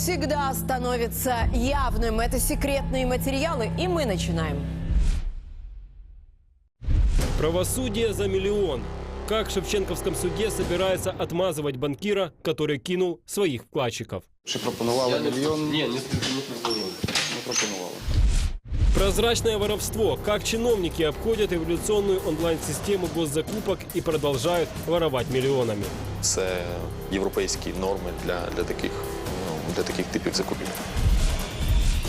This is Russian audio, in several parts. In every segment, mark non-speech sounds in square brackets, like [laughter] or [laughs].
не всегда становится явным. Это секретные материалы, и мы начинаем. Правосудие за миллион. Как в Шевченковском суде собирается отмазывать банкира, который кинул своих вкладчиков. Чи пропонували мільйон? Ні, не, не пропонував. Не пропонували. Прозрачное воровство. Как чиновники обходят эволюционную онлайн-систему госзакупок и продолжают воровать миллионами. Це європейські норми для, для, таких, ну, для таких типів закупівель.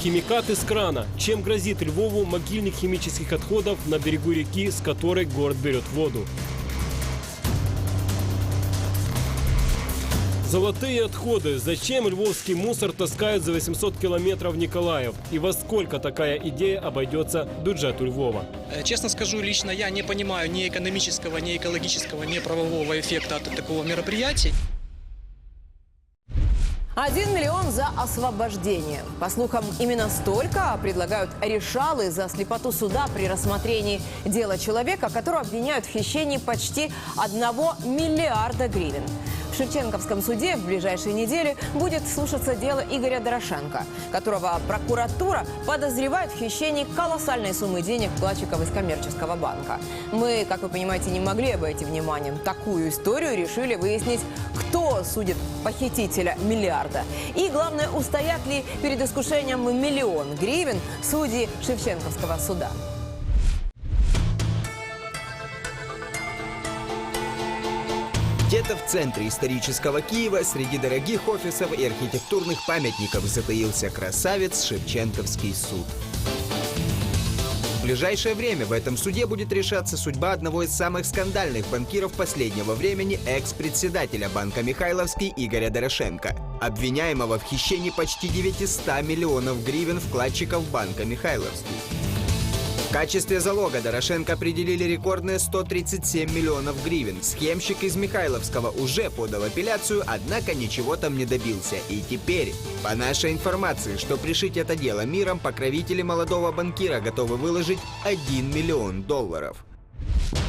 Химикат из крана. Чем грозит Львову могильник химических отходов на берегу реки, с которой город берет воду? Золотые отходы. Зачем львовский мусор таскают за 800 километров в Николаев? И во сколько такая идея обойдется бюджету Львова? Э, Честно скажу, лично я не понимаю ни экономического, ни экологического, ни правового эффекта от такого мероприятия. Один миллион за освобождение. По слухам, именно столько предлагают решалы за слепоту суда при рассмотрении дела человека, которого обвиняют в хищении почти одного миллиарда гривен. В Шевченковском суде в ближайшие недели будет слушаться дело Игоря Дорошенко, которого прокуратура подозревает в хищении колоссальной суммы денег вкладчиков из коммерческого банка. Мы, как вы понимаете, не могли обойти вниманием такую историю, решили выяснить, кто судит похитителя миллиарда. И, главное, устоят ли перед искушением миллион гривен судьи Шевченковского суда. Где-то в центре исторического Киева среди дорогих офисов и архитектурных памятников затаился красавец Шевченковский суд. В ближайшее время в этом суде будет решаться судьба одного из самых скандальных банкиров последнего времени, экс-председателя банка Михайловский Игоря Дорошенко, обвиняемого в хищении почти 900 миллионов гривен вкладчиков банка Михайловский. В качестве залога Дорошенко определили рекордные 137 миллионов гривен. Схемщик из Михайловского уже подал апелляцию, однако ничего там не добился. И теперь, по нашей информации, что пришить это дело миром, покровители молодого банкира готовы выложить 1 миллион долларов.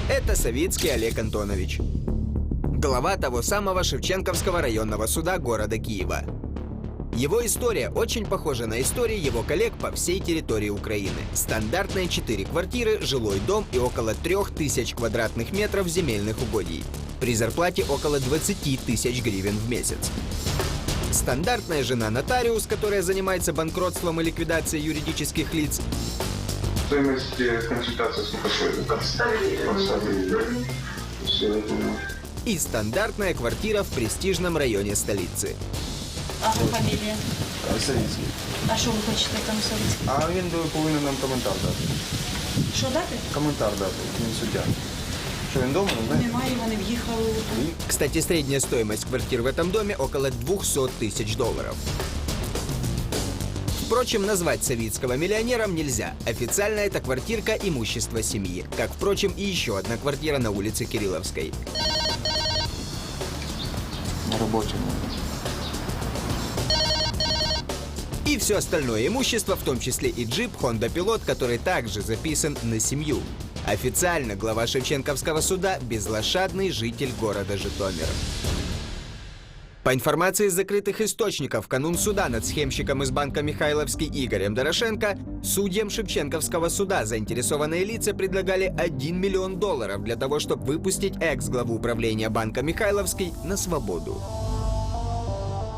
Это Савицкий Олег Антонович. Глава того самого Шевченковского районного суда города Киева. Его история очень похожа на истории его коллег по всей территории Украины. Стандартные 4 квартиры, жилой дом и около 3000 квадратных метров земельных угодий. При зарплате около 20 тысяч гривен в месяц. Стандартная жена нотариус, которая занимается банкротством и ликвидацией юридических лиц. Стоимость е, консультації сколько стоит? 20 гривен. Все, я понял. И стандартная квартира в престижном районе столицы. А ви фамілія? Савіцький. А що ви хочете там совість? А він би повинен нам коментар дати. Що дати? Коментар дати, він суддя. Що він вдома, не знає? Немає, вони в'їхали. Кстати, средняя стоимость квартир в этом доме около 200 тысяч долларов. Впрочем, назвать Савицкого миллионером нельзя. Официально это квартирка имущества семьи. Как, впрочем, и еще одна квартира на улице Кирилловской. На роботі. И все остальное имущество, в том числе и джип Honda Pilot, который также записан на семью. Официально глава Шевченковского суда – безлошадный житель города Житомир. По информации из закрытых источников, в канун суда над схемщиком из банка Михайловский Игорем Дорошенко судьям Шевченковского суда заинтересованные лица предлагали 1 миллион долларов для того, чтобы выпустить экс-главу управления банка Михайловский на свободу.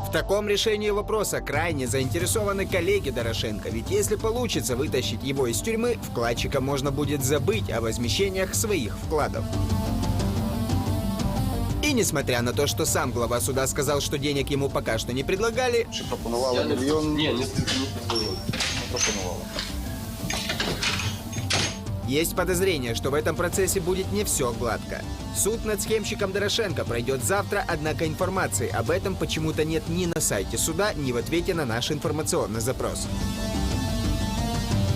В таком решении вопроса крайне заинтересованы коллеги Дорошенко, ведь если получится вытащить его из тюрьмы, вкладчикам можно будет забыть о возмещениях своих вкладов. И несмотря на то, что сам глава суда сказал, что денег ему пока что не предлагали, Чи пропонували не, мільйон? ні, не, не пропонував. Не пропонували. Есть подозрение, что в этом процессе будет не все гладко. Суд над схемщиком Дорошенко пройдет завтра, однако информации об этом почему-то нет ни на сайте суда, ни в ответе на наш информационный запрос.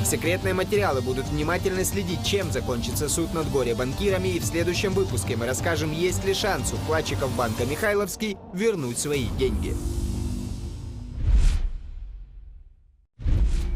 Секретные материалы будут внимательно следить, чем закончится суд над горе-банкирами, и в следующем выпуске мы расскажем, есть ли шанс у вкладчиков банка Михайловский вернуть свои деньги.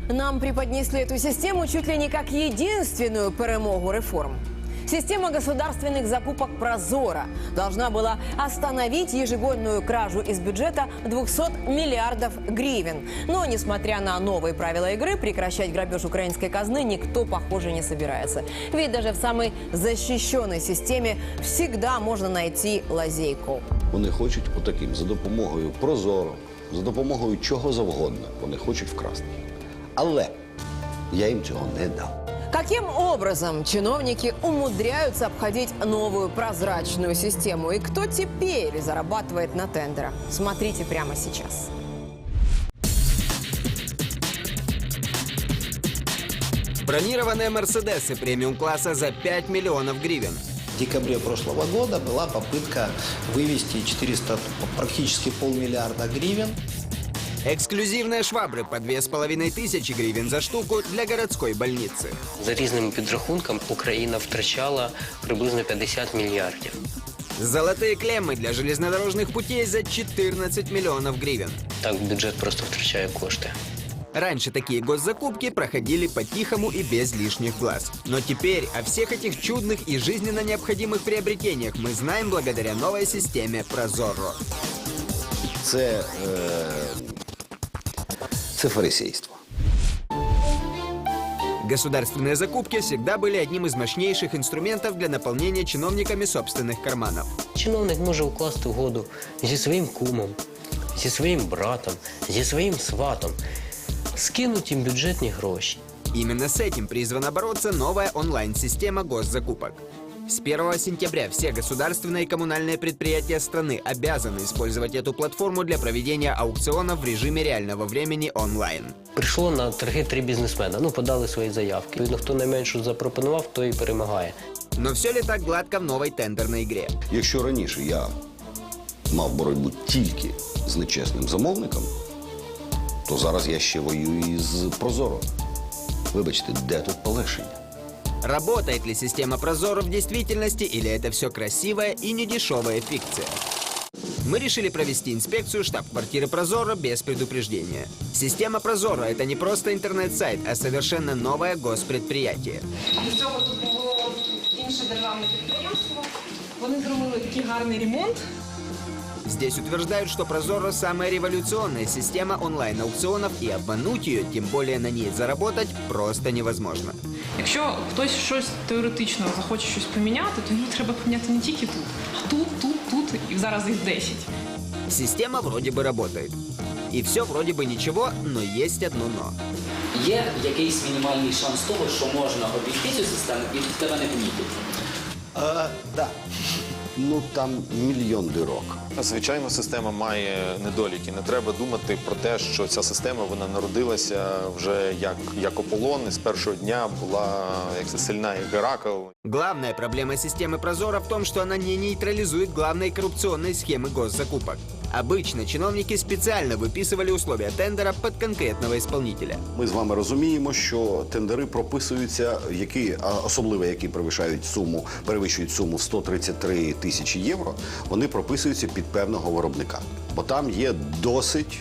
Нам преподнесли эту систему чуть ли не как единственную перемогу реформ. Система государственных закупок «Прозора» должна была остановить ежегодную кражу из бюджета 200 миллиардов гривен. Но, несмотря на новые правила игры, прекращать грабеж украинской казны никто, похоже, не собирается. Ведь даже в самой защищенной системе всегда можно найти лазейку. Вони хочуть отаким за допомогою прозоро, за допомогою чого завгодно. Вони хочуть вкрасти. Але я їм цього не дав. Каким образом чиновники умудряются обходить новую прозрачную систему? И кто теперь зарабатывает на тендерах? Смотрите прямо сейчас. Бронированные «Мерседесы» премиум-класса за 5 миллионов гривен. В декабре прошлого года была попытка вывести 400, практически полмиллиарда гривен. Эксклюзивные швабры по 2500 гривен за штуку для городской больницы. За різними підрахунками Україна втрачала приблизно 50 мільярдів. Золотые клеммы для железнодорожных путей за 14 миллионов гривен. Так бюджет просто втрачає кошти. Раньше такие госзакупки проходили по-тихому и без лишних глаз. Но теперь о всех этих чудных и жизненно необходимых приобретениях мы знаем благодаря новой системе Прозоро. Це, е, це фарисейство. Государственные закупки всегда были одним из мощнейших инструментов для наполнения чиновниками собственных карманов. Чиновник може укласти угоду зі своїм кумом, зі своїм братом, зі своїм сватом, скинуть їм бюджетні гроші. Именно с этим призвана бороться новая онлайн-система госзакупок. С 1 сентября все государственные и коммунальные предприятия страны обязаны использовать эту платформу для проведения аукционов в режиме реального времени онлайн. Прийшло на торги три бізнесмена, ну подали свої заявки. Видно, хто найменшу запропонував, той і перемагає. Но все ли так гладко в новой тендерной игре? Якщо раніше я мав боротьбу тільки з нечесним замовником, то зараз я ще воюю із Прозоро. Вибачте, де тут полегшення? Работает ли система Прозоро в действительности или это все красивая и недешевая фикция? Мы решили провести инспекцию штаб-квартиры Прозоро без предупреждения. Система Прозоро – это не просто интернет-сайт, а совершенно новое госпредприятие. До цього тут було інше державне підприємство. Вони зробили такий гарний ремонт. Здесь утверждают, что Прозоро – самая революционная система онлайн-аукционов, и обмануть ее, тем более на ней заработать, просто невозможно. Якщо хтось щось теоретично захоче щось поміняти, то йому треба поміняти не тільки тут, а тут, тут, тут і зараз їх 10. Система вроде бы работает. И все вроде бы ничего, но есть одно «но». Є якийсь мінімальний шанс того, що можна обійти цю систему і тебе не помітити. Э, да. Ну там мільйон дирок. Звичайно, система має недоліки. Не треба думати про те, що ця система вона народилася вже як, як Аполлон, і з першого дня була як це, сильна як Геракл. Главная проблема системы Прозора в том, что она не нейтрализует главные коррупционные схемы госзакупок. Обычно чиновники специально выписывали условия тендера под конкретного исполнителя. Ми з вами розуміємо, що тендери прописуються, які а особливо які перевищають суму, перевищують суму в 133 тисячі євро. Вони прописуються під певного виробника, бо там є досить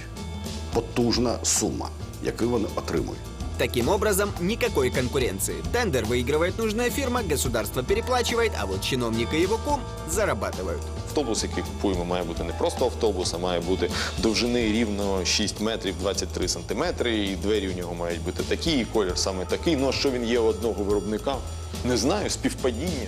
потужна сума, яку вони отримують. Таким образом, никакой конкуренции. Тендер выигрывает нужная фирма, государство переплачивает, а вот чиновник и его кум зарабатывают. Автобус, який купуємо, має бути не просто автобус, а має бути довжини рівно 6 метрів 23 сантиметри, і двері у нього мають бути такі, і колір саме такий. Ну а що він є у одного виробника? Не знаю, співпадіння.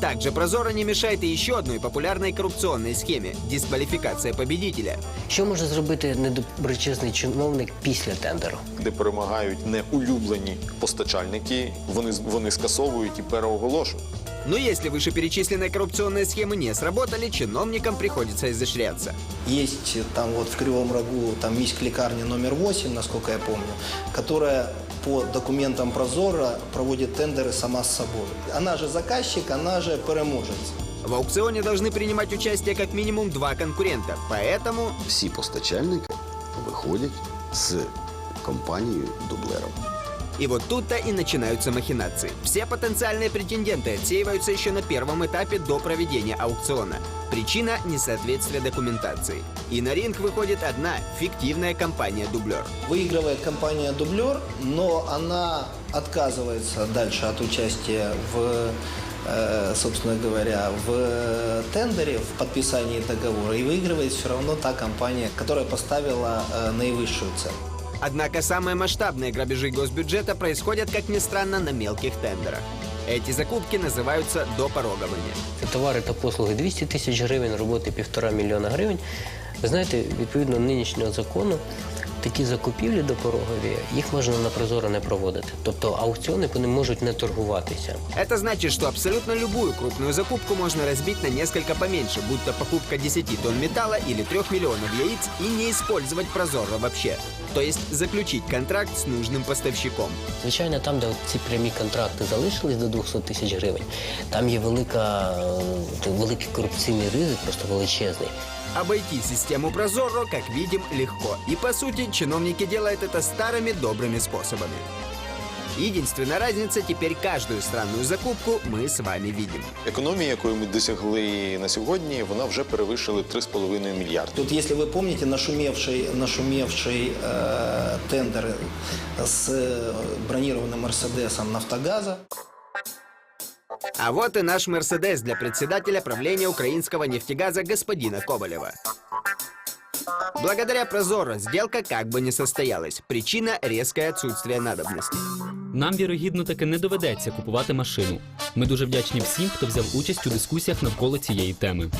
Также Прозора не мешает и еще одной популярной коррупционной схеме – дисквалификация победителя. Що може зробити недоброчесний чиновник після тендеру? де перемагають неулюблені постачальники, вони, вони скасовують і переоголошують. Но если вышеперечисленные коррупционные схемы не сработали, чиновникам приходится изощряться. Есть э, там вот в Кривом Рогу, там есть лекарня номер 8, насколько я помню, которая по документам Прозора проводит тендеры сама с собой. Она же заказчик, она же переможец. В аукционе должны принимать участие как минимум два конкурента, поэтому Всі постачальники виходять з компанією дублером. И вот тут-то и начинаются махинации. Все потенциальные претенденты отсеиваются еще на первом этапе до проведения аукциона. Причина – несоответствие документации. И на ринг выходит одна фиктивная компания-дублер. Выигрывает компания «Дублер», но она отказывается дальше от участия в э, собственно говоря, в тендере, в подписании договора, и выигрывает все равно та компания, которая поставила э, наивысшую цену. Однако самые масштабные грабежи госбюджета происходят, как ни странно, на мелких тендерах. Эти закупки называются допороговыми. Це товари та послуги 200 тисяч гривень, роботи півтора мільйона гривень. Ви знаєте, відповідно нинішнього закону, такі закупівлі допорогові, їх можна на прозоро не проводити. Тобто аукціони по ним можуть не торгуватися. Это значит, что абсолютно любую крупную закупку можно разбить на несколько поменьше, будь то покупка 10 тонн металла или 3 миллионов яиц, и не использовать прозоро вообще. То есть заключить контракт с нужным поставщиком. Звичайно, там, де ці прямі контракти залишились до 200 тисяч гривень, там є велика, е, великий корупційний ризик, просто величезний. Обойти систему Прозоро, как видим, легко. И по сути, чиновники делают это старыми добрыми способами. Единственная разница, теперь каждую странную закупку мы с вами видим. Економія, якої ми досягли на сьогодні, вона вже перевищила 3,5 мільярди. Тут, если вы помните, нашумевший, нашумевший э, тендер с э, бронированным Мерседесом Нафтогаза, А вот и наш Мерседес для председателя правления украинского нефтегаза господина Ковалева. Благодаря Прозоро сделка как бы не состоялась. Причина – резкое отсутствие надобности. Нам вірогідно таки не доведеться купувати машину. Ми дуже вдячні всім, хто взяв участь у дискусіях навколо цієї теми.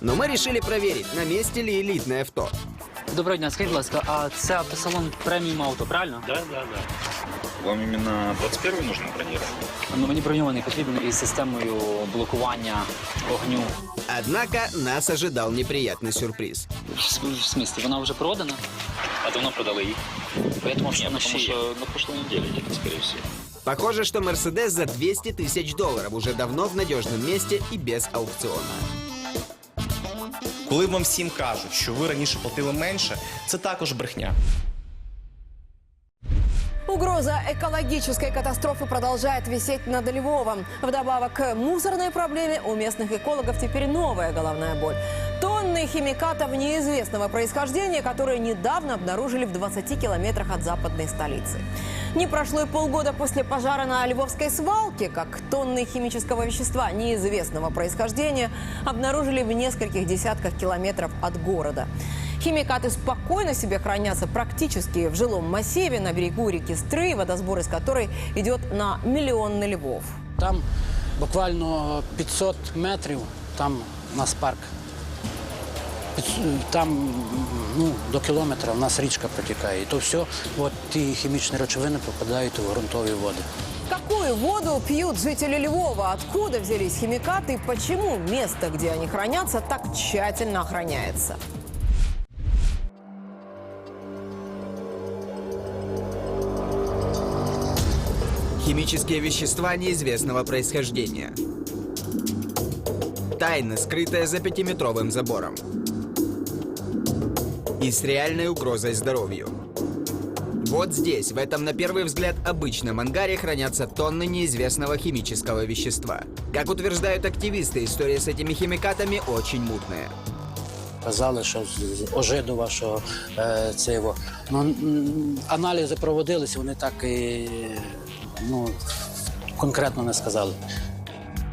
Но мы решили проверить, на месте ли элитное авто. Доброго дня, скажіть, будь ласка, а це автосалон преміум авто, правильно? Да, да, да. Вам именно 21 нужно бронировать? Ну, мені броньований потрібен із системою блокування огню. Однако нас ожидал неприятный сюрприз. В смысле, вона вже продана? А давно продали их? Я думав, що Нет, вона потому ще є. что на прошлой неделе где-то, скорее всего. Похоже, что Мерседес за 200 тысяч долларов уже давно в надежном месте и без аукциона. Коли вам всім кажуть, що ви раніше платили менше, це також брехня. Угроза экологической катастрофы продолжает висеть над Львовом. Вдобавок к мусорной проблеме у местных экологов теперь новая головная боль. Тонны химикатов неизвестного происхождения, которые недавно обнаружили в 20 километрах от западной столицы. Не прошло и полгода после пожара на Львовской свалке, как тонны химического вещества неизвестного происхождения обнаружили в нескольких десятках километров от города. Химикаты спокойно себе хранятся практически в жилом массиве на берегу реки Стры, водосбор из которой идет на миллионы львов. Там буквально 500 метрів, там у нас парк. Під- Там ну, до кілометра у нас річка протікає. І то все, от ті хімічні речовини попадають у ґрунтові води. Какую воду пьют жители Львова? Откуда взялись химикаты? Почему место, где они хранятся, так тщательно охраняется? Химические вещества неизвестного происхождения. Тайна, скрытая за пятиметровым забором. И с реальной угрозой здоровью. Вот здесь, в этом на первый взгляд обычном ангаре, хранятся тонны неизвестного химического вещества. Как утверждают активисты, история с этими химикатами очень мутная. Казали, що з з ожиду вашого е, цього. Ну, м, аналізи проводилися, вони так і ну, конкретно не сказали.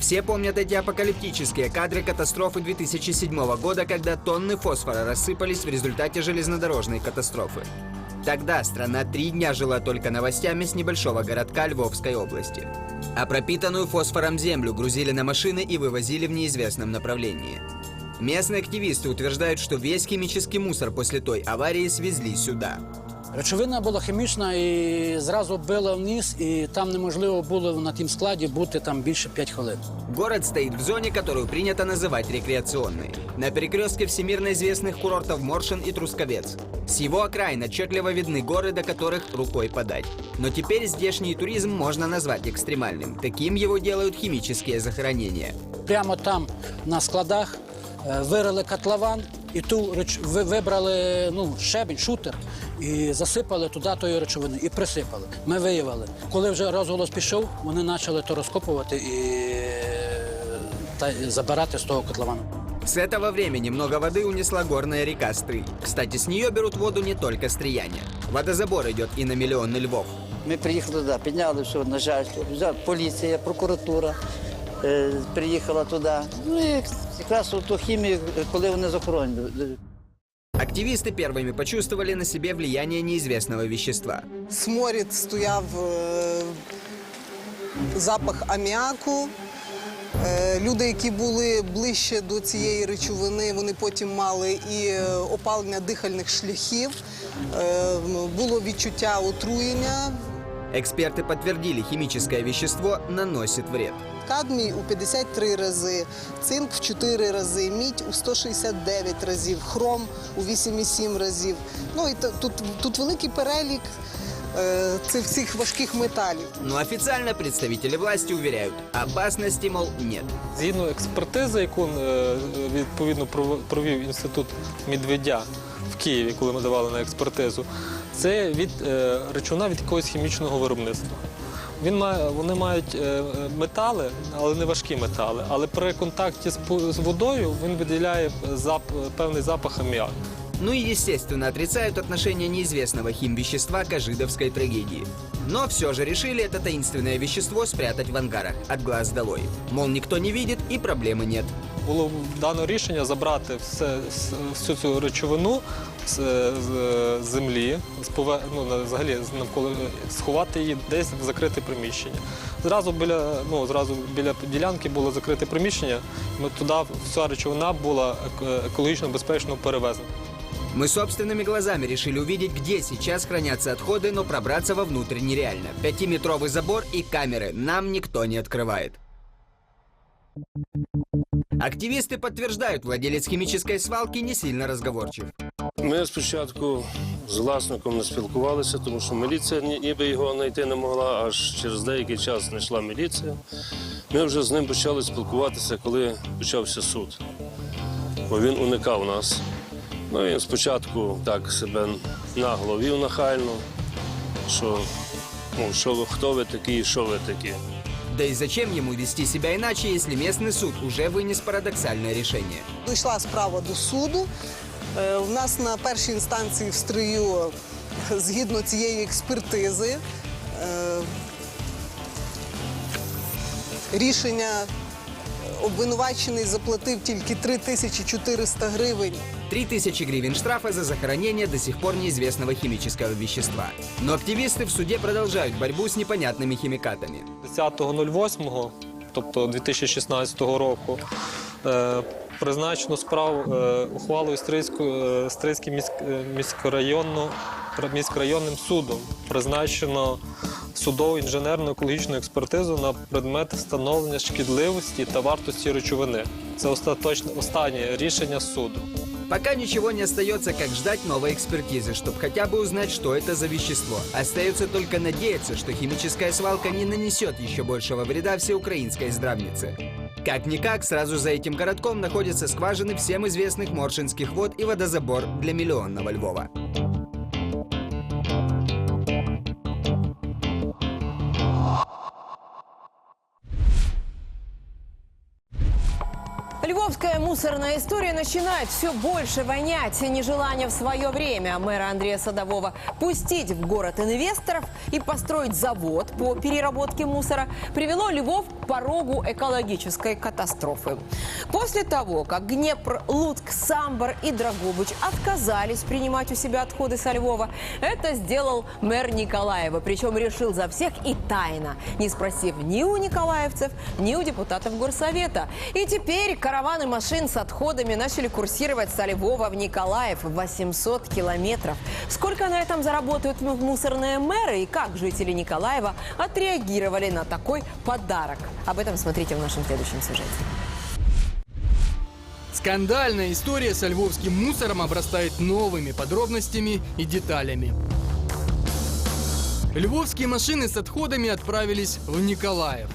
Все помнят эти апокалиптические кадры катастрофы 2007 года, когда тонны фосфора рассыпались в результате железнодорожной катастрофы. Тогда страна три дня жила только новостями с небольшого городка Львовской области. А пропитанную фосфором землю грузили на машины и вывозили в неизвестном направлении. Местные активисты утверждают, что весь химический мусор после той аварии свезли сюда. Речовина була хімічна і зразу била вниз, і там неможливо було на тім складі бути там більше 5 хвилин. Город стоит в зоне, которую принято называть рекреационной. На перекрестке всемирно известных курортов Моршин и Трусковец. С его окраин отчетливо видны горы, до которых рукой подать. Но теперь здешний туризм можно назвать экстремальным. Таким его делают химические захоронения. Прямо там на складах е, вирили котлован і ту реч... ви- вибрали ну, щебень, шутер і засипали туди тою речовини і присипали. Ми виявили. Коли вже розголос пішов, вони почали то розкопувати і е, та, забирати з того котловану. С этого времени много воды унесла горная река Стрый. Кстати, с нее берут воду не только стрияне. Водозабор идет и на миллионы львов. Ми приїхали туди, підняли все начальство, взяла поліція, прокуратура. е, приїхала туди. Ну і якраз ту хімію, коли вони захоронені. Активисты первыми почувствовали на себе влияние неизвестного вещества. Сморід стояв е, запах аміаку. Е, Люди, які були ближче до цієї речовини, вони потім мали і опалення дихальних шляхів, е, було відчуття отруєння. Эксперты подтвердили, химическое вещество наносит вред. Кадмій у 53 рази, цинк в 4 рази, мідь у 169 разів, хром у 8,7 разів. Ну і тут, тут великий перелік е, цих всіх важких металів. Но официально представители власти уверяют, опасности, мол, нет. Згідно експертизи, яку е, відповідно пров- провів інститут Медведя в Києві, коли ми давали на експертизу, це від е, речовина від якогось хімічного виробництва. Він має, вони мають е, метали, але не важкі метали. Але при контакті з, водою він виділяє зап, певний запах аміаку. Ну и, естественно, отрицают отношение неизвестного химвещества к ожидовской трагедии. Но все же решили это таинственное вещество спрятать в ангарах, от глаз долой. Мол, никто не видит и проблемы нет. Було дано рішення забрати все, всю цю речовину з, з землі, з пове- ну, на- взагалі з навколо сховати її десь в закрите приміщення. Зразу біля, ну, зразу біля ділянки було закрите приміщення. Ми туди вся речовина була еко- екологічно безпечно перевезена. Мы собственными глазами решили увидеть, где сейчас хранятся отходы, но пробраться вовнутрь нереально. Пятиметровый забор и камеры нам никто не открывает. Активисты подтверждают, владелец химической свалки не сильно разговорчив. Ми спочатку з власником не спілкувалися, тому що міліція ніби його знайти не могла, аж через деякий час знайшла міліція. Ми вже з ним почали спілкуватися, коли почався суд. Бо він уникав нас. Ну, він спочатку так себе нагло вів нахально, що ну, що ви, хто ви такі, що ви такі. Да и зачем ему вести себя иначе, если местный суд уже вынес парадоксальное решение? Дійшла справа до суду. Е, У нас на першій інстанції в стрию, згідно цієї експертизи, е, рішення обвинувачений заплатив тільки 3400 гривень. 3000 гривен штрафа за захоронение до сих пор неизвестного химического вещества. Но активисты в суде продолжают борьбу с непонятными химикатами. 10.08, тобто 2016 року, е, призначено справу е, ухвалою Стрийською е, Стрийським міськ, е, міськрайонним судом. Призначено судову інженерну екологічну експертизу на предмет встановлення шкідливості та вартості речовини. Це остаточне останнє рішення суду. Пока ничего не остается, как ждать новой экспертизы, чтобы хотя бы узнать, что это за вещество. Остается только надеяться, что химическая свалка не нанесет еще большего вреда всеукраинской здравнице. Как-никак, сразу за этим городком находятся скважины всем известных Моршинских вод и водозабор для миллионного Львова. Львовская мусорная история начинает все больше вонять нежелание в свое время мэра Андрея Садового пустить в город инвесторов и построить завод по переработке мусора привело Львов к порогу экологической катастрофы. После того, как Днепр, Луцк, Самбор и Драгобыч отказались принимать у себя отходы со Львова, это сделал мэр Николаева. Причем решил за всех и тайно, не спросив ни у николаевцев, ни у депутатов горсовета. И теперь караваны машин с отходами начали курсировать со Львова в Николаев 800 километров. Сколько на этом заработают мусорные мэры и как жители Николаева отреагировали на такой подарок? Об этом смотрите в нашем следующем сюжете. Скандальная история со львовским мусором обрастает новыми подробностями и деталями. Львовские машины с отходами отправились в Николаев.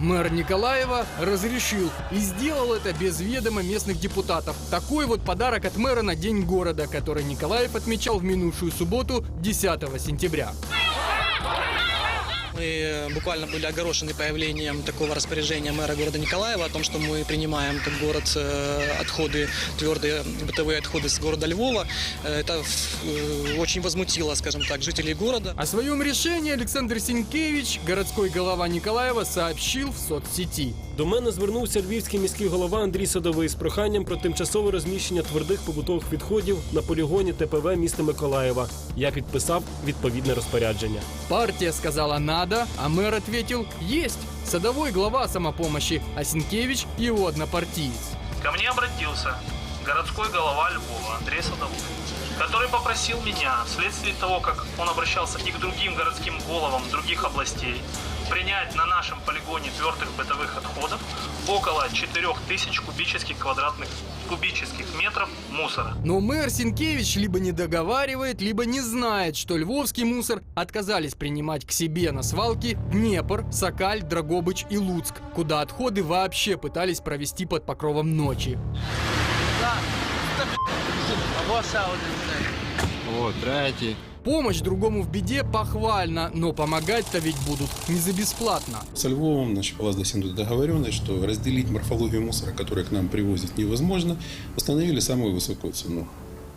Мэр Николаева разрешил и сделал это без ведома местных депутатов. Такой вот подарок от мэра на День города, который Николаев отмечал в минувшую субботу, 10 сентября. Мы э, буквально были огорошены появлением такого распоряжения мэра города Николаева о том, что мы принимаем как город э, отходы, твердые бытовые отходы с города Львова. Э, Это э, очень возмутило, скажем так, жителей города. О своем решении Александр Синкевич, городской голова Николаева, сообщил в соцсети. До мене звернувся львівський міський голова Андрій Садовий з проханням про тимчасове розміщення твердих побутових відходів на полігоні ТПВ міста Миколаєва. Я підписав відповідне розпорядження. Партия сказала «надо», а мэр ответил «есть». Садовой глава самопомощи, а Синкевич – его однопартиец. Ко мне обратился городской голова Львова Андрей Садовой, который попросил меня, вследствие того, как он обращался и к другим городским головам других областей, принять на нашем полигоне твердых бытовых отходов около 4000 кубических квадратных кубических метров мусора. Но мэр Синкевич либо не договаривает, либо не знает, что львовский мусор отказались принимать к себе на свалки Днепр, Сокаль, Драгобыч и Луцк, куда отходы вообще пытались провести под покровом ночи. Вот, третій. Помощь другому в беде похвально, но помогать-то ведь будут не за бесплатно. Со Львовом значит, была достигнута договоренность, что разделить морфологию мусора, который к нам привозят, невозможно. Установили самую высокую цену.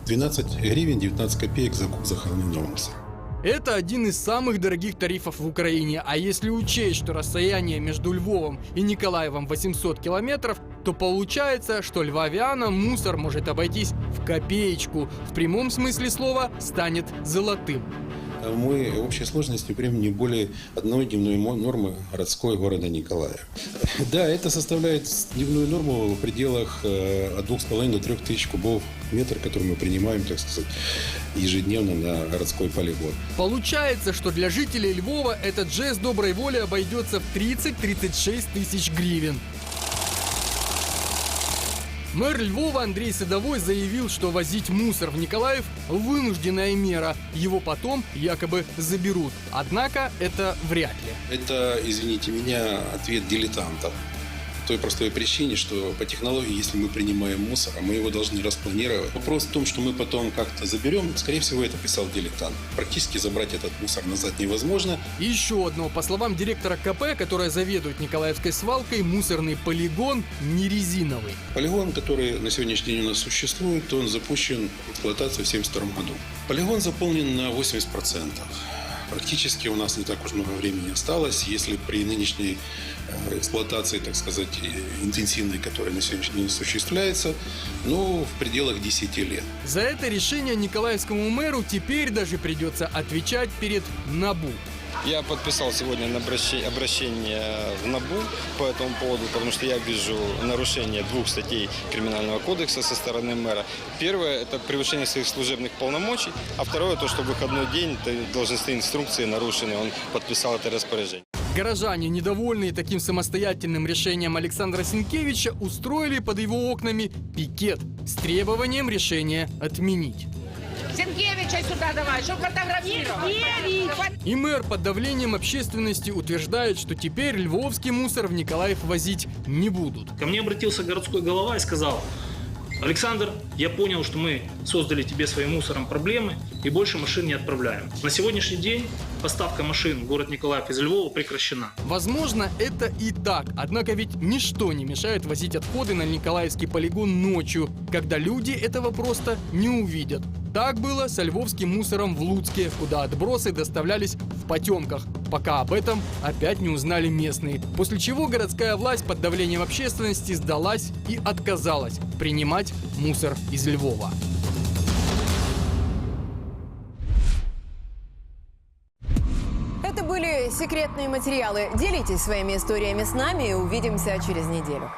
12 гривен 19 копеек за куб захороненного мусора. Это один из самых дорогих тарифов в Украине, а если учесть, что расстояние между Львовом и Николаевом 800 километров, то получается, что львовянам мусор может обойтись в копеечку, в прямом смысле слова станет золотым. Мы в общей сложности примем не более одной дневной нормы городской города Николая. [laughs] Да, это составляет дневную норму в пределах э, от 2,5 до 3 тысяч кубов метр, который мы принимаем, так сказать, ежедневно на городской полигон. Получается, что для жителей Львова этот жест доброй воли обойдется в 30-36 тысяч гривен. Мэр Львова Андрей Садовой заявил, что возить мусор в Николаев – вынужденная мера. Его потом якобы заберут. Однако это вряд ли. Это, извините меня, ответ дилетанта. Той простой причине, что по технологии, если мы принимаем мусор, а мы его должны распланировать. Вопрос в том, что мы потом как-то заберем, скорее всего, это писал дилетант. Практически забрать этот мусор назад невозможно. И еще одно. По словам директора КП, которая заведует Николаевской свалкой, мусорный полигон не резиновый. Полигон, который на сегодняшний день у нас существует, он запущен в эксплуатацию в 1972 году. Полигон заполнен на 80%. Практически у нас не так уж много времени осталось. Если при нынешней э, эксплуатации, так сказать, интенсивной, которая на сегодняшний день осуществляется, ну, в пределах 10 лет. За это решение николаевскому мэру теперь даже придется отвечать перед НАБУ. Я подписал сегодня обращение, в НАБУ по этому поводу, потому что я вижу нарушение двух статей Криминального кодекса со стороны мэра. Первое – это превышение своих служебных полномочий, а второе – то, что в выходной день должностные инструкции нарушены, он подписал это распоряжение. Горожане, недовольные таким самостоятельным решением Александра Синкевича, устроили под его окнами пикет с требованием решения отменить. Сенкевича сюда давай, чтобы фотографировать. И мэр под давлением общественности утверждает, что теперь львовский мусор в Николаев возить не будут. Ко мне обратился городской голова и сказал, Александр, я понял, что мы создали тебе своим мусором проблемы и больше машин не отправляем. На сегодняшний день поставка машин в город Николаев из Львова прекращена. Возможно, это и так, однако ведь ничто не мешает возить отходы на Николаевский полигон ночью, когда люди этого просто не увидят. Так было со львовским мусором в Луцке, куда отбросы доставлялись в потемках, пока об этом опять не узнали местные. После чего городская власть под давлением общественности сдалась и отказалась принимать мусор из Львова. Это были секретные материалы. Делитесь своими историями с нами и увидимся через неделю.